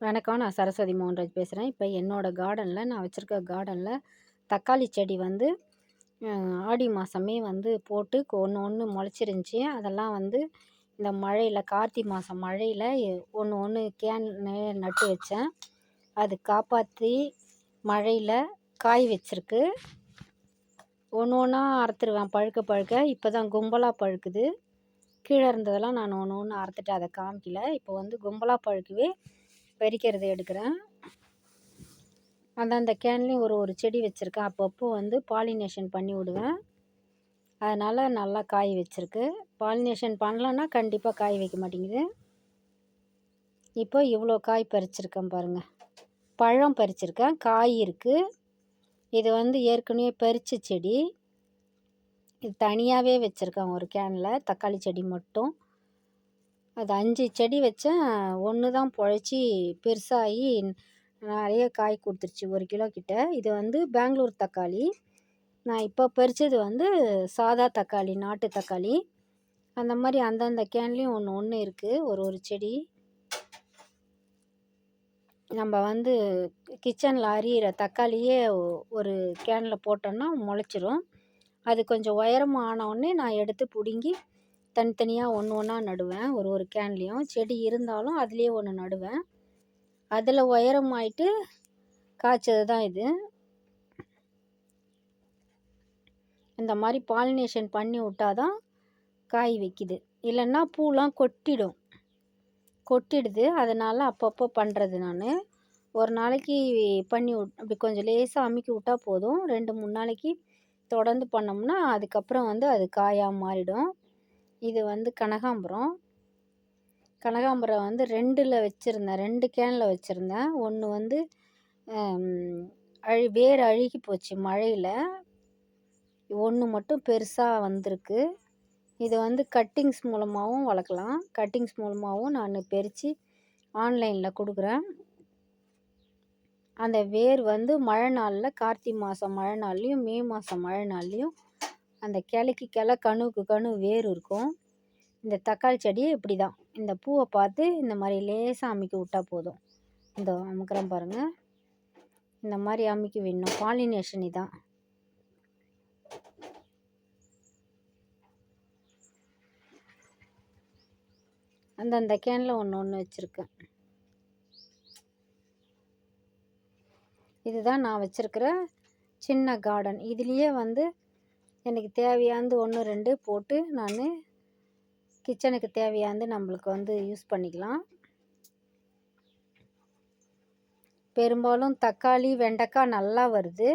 வணக்கம். நான் சரஸ்வதி மோகன்ராஜ் பேசுகிறேன் இப்போ என்னோடய கார்டனில் நான் வச்சுருக்க கார்டனில் தக்காளி செடி வந்து ஆடி மாதமே வந்து போட்டு ஒன்று ஒன்று முளைச்சிருந்துச்சி. அதெல்லாம் வந்து இந்த மழையில் கார்த்திகை மாதம் மழையில் ஒன்று ஒன்று கேன் நட்டு வச்சேன். அது காப்பாற்றி மழையில் காய் வச்சிருக்கு. ஒன்று ஒன்றா அறுத்துருவேன். பழுக்க பழுக்க. இப்போ தான் கும்பலாக பழுக்குது. கீழே இருந்ததெல்லாம் நான் ஒன்று ஒன்று அறுத்துட்டு அதை காமிக்கல. இப்போ வந்து கும்பலாக பழுக்கவே பறிக்கிறது எடுக்கிறேன். அந்தந்த கேன்லேயும் ஒரு ஒரு செடி வச்சுருக்கேன். அப்பப்போ வந்து பாலினேஷன் பண்ணி விடுவேன். அதனால் நல்லா காய் வச்சுருக்கு. பாலினேஷன் பண்ணலன்னா கண்டிப்பாக காய் வைக்க மாட்டேங்குது. இப்போ இவ்வளோ காய் பறிச்சிருக்கேன் பாருங்கள் பழம் பறிச்சிருக்கேன். காய் இருக்குது இது வந்து ஏற்கனவே பறித்த செடி. இது தனியாகவே வச்சுருக்கேன் ஒரு கேனில். தக்காளி செடி மட்டும். அது அஞ்சு செடி வச்சேன். ஒன்று தான் பொழைச்சி பெருசாகி நிறைய காய் கொடுத்துருச்சு ஒரு கிலோ கிட்ட. இது வந்து பெங்களூர் தக்காளி. நான் இப்போ பறித்தது வந்து சாதா தக்காளி நாட்டு தக்காளி. அந்த மாதிரி அந்தந்த கேன்லேயும் ஒன்று ஒன்று இருக்குது ஒரு ஒரு செடி. நம்ம வந்து கிச்சனில் அரியிற தக்காளியே ஒரு கேனில் போட்டோன்னா முளைச்சிரும். அது கொஞ்சம் உயரமாக ஆனவுடனே நான் எடுத்து பிடுங்கி தனித்தனியாக ஒன்று ஒன்றா நடுவேன். ஒரு ஒரு கேன்லேயும். செடி இருந்தாலும் அதுலேயே ஒன்று நடுவேன். அதில் உயரமாயிட்டு காய்ச்சது தான் இது. இந்த மாதிரி பாலினேஷன் பண்ணி விட்டால் தான் காய் வைக்கிது. இல்லைன்னா பூலாம் கொட்டிடும். கொட்டிடுது. அதனால் அப்பப்போ பண்ணுறது நான். ஒரு நாளைக்கு பண்ணி விட் அப்படி கொஞ்சம் லேசாக அமுக்கி விட்டால் போதும். ரெண்டு மூணு நாளைக்கு தொடர்ந்து பண்ணோம்னா அதுக்கப்புறம் வந்து அது காயாக மாறிடும். இது வந்து கனகாம்பரம். கனகாம்பரம் வந்து ரெண்டில் வச்சுருந்தேன். ரெண்டு கேனில் வச்சுருந்தேன். ஒன்று வந்து அழி வேர் அழுகி போச்சு மழையில். ஒன்று மட்டும் பெருசாக வந்திருக்கு. இது வந்து கட்டிங்ஸ் மூலமாகவும் வளர்க்கலாம். கட்டிங்ஸ் மூலமாகவும் நான் பறித்து ஆன்லைனில் கொடுக்குறேன். அந்த வேர் வந்து மழை நாளில் கார்த்திகை மாதம் மழை நாள்லேயும் மே மாதம் மழை நாள்லேயும் அந்த கிளைக்கு கிளை கணுவுக்கு கணு வேர் இருக்கும். இந்த தக்காளி செடி இப்படி தான் இந்த பூவை பார்த்து இந்த மாதிரி லேசாக அமுக்கி விட்டால் போதும். இந்த அமுக்கிறேன் பாருங்கள் இந்த மாதிரி அமுக்கி விடணும். பாலினேஷன் இதான். அந்தந்த கேனில் ஒன்று ஒன்று வச்சுருக்கேன். இதுதான் நான் வச்சுருக்கிற சின்ன கார்டன் இதுலேயே வந்து எனக்கு தேவையானது ஒன்று ரெண்டு போட்டு நான் கிச்சனுக்கு தேவையானது நம்மளுக்கு வந்து யூஸ் பண்ணிக்கலாம். பெரும்பாலும் தக்காளி வெண்டைக்காய் நல்லா வருது.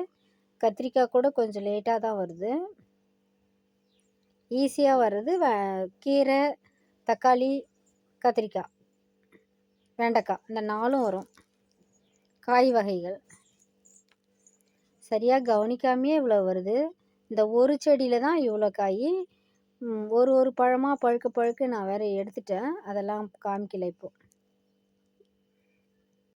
கத்திரிக்காய் கூட கொஞ்சம் லேட்டாக தான் வருது. ஈஸியாக வர்றது கீரை தக்காளி கத்திரிக்காய் வெண்டைக்காய் இந்த நாலும் வரும். காய் வகைகள். சரியாக கவனிக்காமையே இவ்வளோ வருது. இந்த ஒரு செடியில் தான் இவ்வளோ காய் ஒரு ஒரு பழமாக பழுக்க பழுக்க நான் வேறு எடுத்துட்டேன். அதெல்லாம் காமிக்கல இப்போது